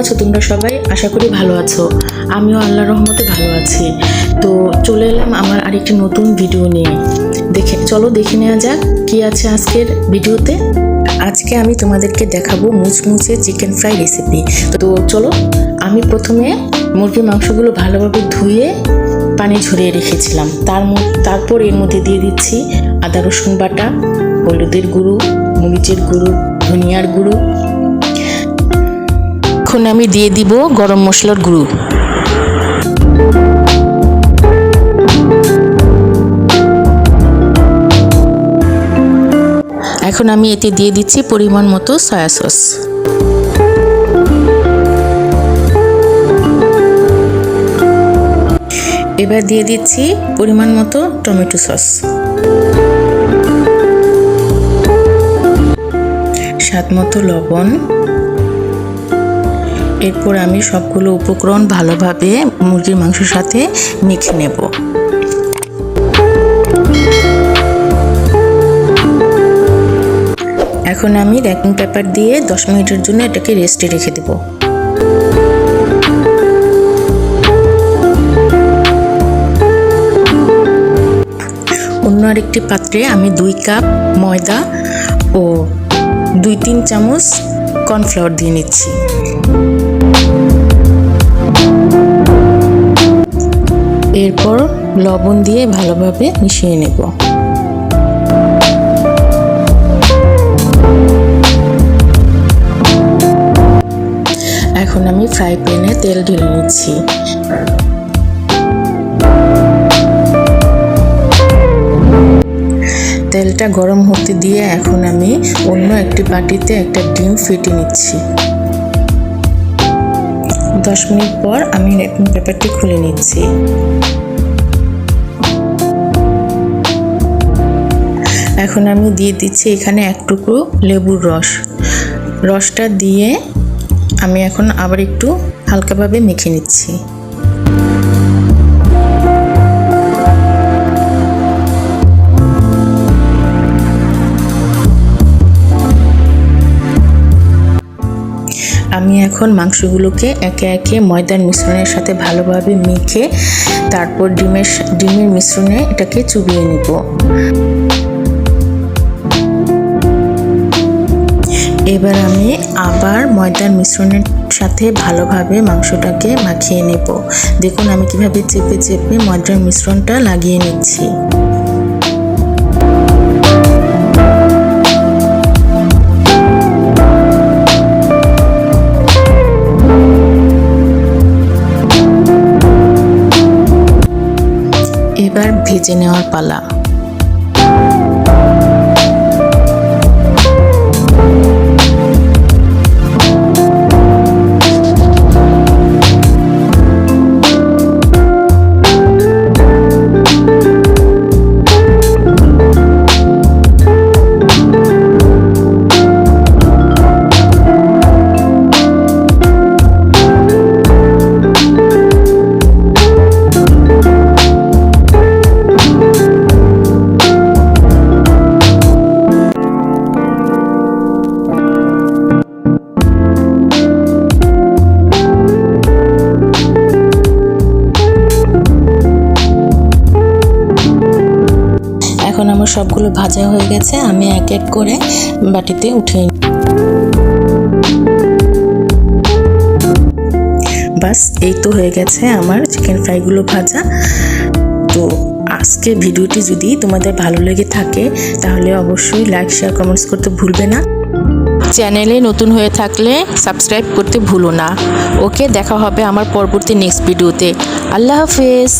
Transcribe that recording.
আছো তোমরা সবাই? আশা করি ভালো আছো। আমিও আল্লাহ রহমতে ভালো আছি। তো চলে এলাম আমার আরেকটি নতুন ভিডিও নিয়ে। দেখে, চলো দেখে নেওয়া যাক কি আছে আজকের ভিডিওতে। আজকে আমি তোমাদেরকে দেখাবো মুচমুচে চিকেন ফ্রাই রেসিপি তো চলো, আমি প্রথমে মুরগির মাংসগুলো ভালোভাবে ধুয়ে পানি ঝরিয়ে রেখেছিলাম। তার তারপর এর মধ্যে দিয়ে দিচ্ছি আদা রসুন বাটা, হলুদের গুঁড়ো, মরিচের গুঁড়ো, ধনিয়ার গুঁড়ো এখন আমি দিয়ে দিব গরম মশলার গুঁড়ো। এখন আমি এতে দিয়ে দিচ্ছি পরিমাণ মতো সয়া সস এবার দিয়ে দিচ্ছি পরিমাণ মতো টমেটো সস। স্বাদ মতো লবণ। এরপর আমি সবগুলো উপকরণ ভালোভাবে মুরগির মাংসের সাথে মেখে নেব। এখন আমি র্যাকিং পেপার দিয়ে দশ মিনিটের জন্য এটাকে রেস্টে রেখে দেবো। অন্য আরেকটি পাত্রে আমি দুই কাপ ময়দা ও দুই তিন চামচ কর্নফ্লাওয়ার দিয়ে নিচ্ছি। এরপর লবণ দিয়ে ভালোভাবে মিশিয়ে নেব। এখন আমি ফ্রাই প্যানে তেল ঢেলে নিচ্ছি। তেলটা গরম হতে দিয়ে এখন আমি অন্য একটি বাটিতে একটা ডিম ফেটে নিচ্ছি। দশ মিনিট পর আমি র্যাপিং পেপারটি খুলে নিচ্ছি। এখন আমি দিয়ে দিচ্ছি এখানে এক টুকরো লেবুর রস। রসটা দিয়ে আমি এখন আবার একটু হালকাভাবে মেখে নিচ্ছি। আমি এখন মাংসগুলোকে একে একে ময়দার মিশ্রণের সাথে ভালোভাবে মেখে তারপর ডিমের ডিমের মিশ্রণে এটাকে চুবিয়ে নিব। এবার আমি আবার ময়দার মিশ্রণের সাথে ভালোভাবে মাংসটাকে মাখিয়ে নেব। দেখুন আমি কীভাবে চেপে চেপে ময়দার মিশ্রণটা লাগিয়ে নিচ্ছি। ভেজে নেওয়ার পালা। সবগুলো ভাজা হয়ে গেছে, আমি এক এক করে বাটিতে উঠিয়ে। বাস, এই তো হয়ে গেছে আমার চিকেন ফ্রাইগুলো ভাজা। তো আজকে ভিডিওটি যদি তোমাদের ভালো লেগে থাকে, তাহলে অবশ্যই লাইক শেয়ার কমেন্টস করতে ভুলবে না। চ্যানেলে নতুন হয়ে থাকলে সাবস্ক্রাইব করতে ভুলো না। ওকে, দেখা হবে আমার পরবর্তী নেক্সট ভিডিওতে আল্লাহ হাফেজ।